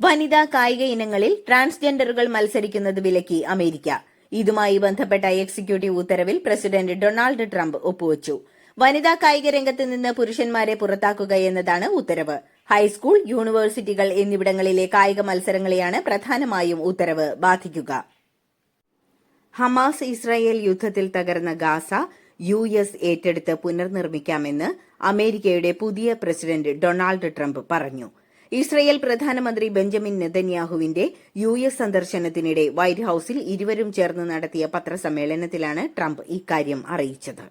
വനിതാ കായിക ഇനങ്ങളിൽ ട്രാൻസ്ജെൻഡറുകൾ മത്സരിക്കുന്നത് വിലക്കി അമേരിക്ക. ഇതുമായി ബന്ധപ്പെട്ട എക്സിക്യൂട്ടീവ് ഉത്തരവിൽ പ്രസിഡന്റ് ഡൊണാൾഡ് ട്രംപ് ഒപ്പുവച്ചു. വനിതാ കായിക രംഗത്ത് നിന്ന് പുരുഷന്മാരെ പുറത്താക്കുക എന്നതാണ് ഉത്തരവ്. ഹൈസ്കൂൾ യൂണിവേഴ്സിറ്റികൾ എന്നിവിടങ്ങളിലെ കായിക മത്സരങ്ങളെയാണ് പ്രധാനമായും ഉത്തരവ് ബാധിക്കുക. ഹമാസ് ഇസ്രായേൽ യുദ്ധത്തിൽ തകർന്ന ഗാസ യു എസ് ഏറ്റെടുത്ത് പുനർനിർമ്മിക്കാമെന്ന് അമേരിക്കയുടെ പുതിയ പ്രസിഡന്റ് ഡൊണാൾഡ് ട്രംപ് പറഞ്ഞു. ഇസ്രയേൽ പ്രധാനമന്ത്രി ബെഞ്ചമിൻ നെതന്യാഹുവിന്റെ യു എസ് സന്ദർശനത്തിനിടെ വൈറ്റ് ഹൌസിൽ ഇരുവരും ചേർന്ന് നടത്തിയ പത്രസമ്മേളനത്തിലാണ് ട്രംപ് ഇക്കാര്യം അറിയിച്ചത്.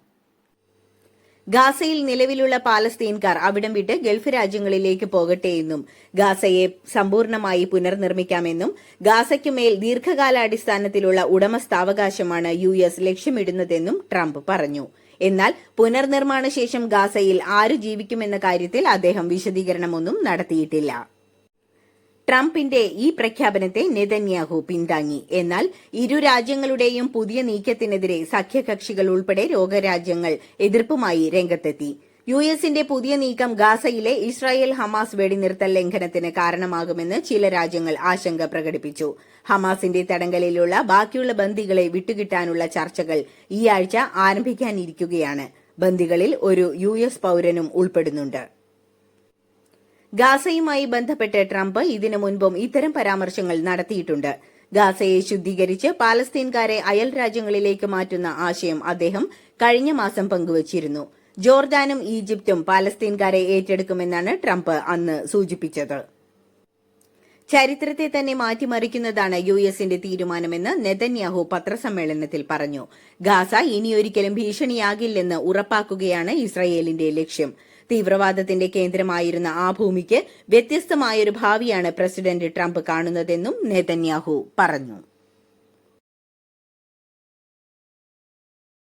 ഗാസയിൽ നിലവിലുള്ള പാലസ്തീൻകാർ അവിടം വിട്ട് ഗൾഫ് രാജ്യങ്ങളിലേക്ക് പോകട്ടെ എന്നും ഗാസയെ സമ്പൂർണമായി പുനർനിർമ്മിക്കാമെന്നും ഗാസയ്ക്കുമേൽ ദീർഘകാലാടിസ്ഥാനത്തിലുള്ള ഉടമസ്ഥാവകാശമാണ് യു എസ് ലക്ഷ്യമിടുന്നതെന്നും ട്രംപ് പറഞ്ഞു. എന്നാൽ പുനർനിർമ്മാണ ശേഷം ഗാസയിൽ ആര് ജീവിക്കുമെന്ന കാര്യത്തിൽ അദ്ദേഹം വിശദീകരണമൊന്നും നടത്തിയിട്ടില്ല. ട്രംപിന്റെ ഈ പ്രഖ്യാപനത്തെ നെതന്യാഹു പിന്താങ്ങി. എന്നാൽ ഇരു രാജ്യങ്ങളുടെയും പുതിയ നീക്കത്തിനെതിരെ സഖ്യകക്ഷികൾ ഉൾപ്പെടെ രോഗരാജ്യങ്ങൾ എതിർപ്പുമായി രംഗത്തെത്തി. യു എസിന്റെ പുതിയ നീക്കം ഗാസയിലെ ഇസ്രായേൽ ഹമാസ് വെടിനിർത്തൽ ലംഘനത്തിന് കാരണമാകുമെന്ന് ചില രാജ്യങ്ങൾ ആശങ്ക പ്രകടിപ്പിച്ചു. ഹമാസിന്റെ തടങ്കലിലുള്ള ബാക്കിയുള്ള ബന്ദികളെ വിട്ടുകിട്ടാനുള്ള ചർച്ചകൾ ഈ ആഴ്ച ആരംഭിക്കാനിരിക്കുകയാണ്. ബന്ദികളിൽ ഒരു യു എസ് പൌരനും ഉൾപ്പെടുന്നുണ്ട്. ഗാസയുമായി ബന്ധപ്പെട്ട് ട്രംപ് ഇതിനു മുൻപും ഇത്തരം പരാമർശങ്ങൾ നടത്തിയിട്ടുണ്ട്. ഗാസയെ ശുദ്ധീകരിച്ച് പാലസ്തീൻകാരെ അയൽ രാജ്യങ്ങളിലേക്ക് മാറ്റുന്ന ആശയം അദ്ദേഹം കഴിഞ്ഞ മാസം പങ്കുവച്ചിരുന്നു. ജോർദാനും ഈജിപ്തും പാലസ്തീൻകാരെ ഏറ്റെടുക്കുമെന്നാണ് ട്രംപ് അന്ന് സൂചിപ്പിച്ചത്. ചരിത്രത്തെ തന്നെ മാറ്റിമറിക്കുന്നതാണ് യു എസിന്റെ തീരുമാനമെന്ന് നെതന്യാഹു പത്രസമ്മേളനത്തിൽ പറഞ്ഞു. ഗാസ ഇനിയൊരിക്കലും ഭീഷണിയാകില്ലെന്ന് ഉറപ്പാക്കുകയാണ് ഇസ്രയേലിന്റെ ലക്ഷ്യം. തീവ്രവാദത്തിന്റെ കേന്ദ്രമായിരുന്ന ആ ഭൂമിക്ക് വ്യത്യസ്തമായൊരു ഭാവിയാണ് പ്രസിഡന്റ് ട്രംപ് കാണുന്നതെന്നും നെതന്യാഹു പറഞ്ഞു.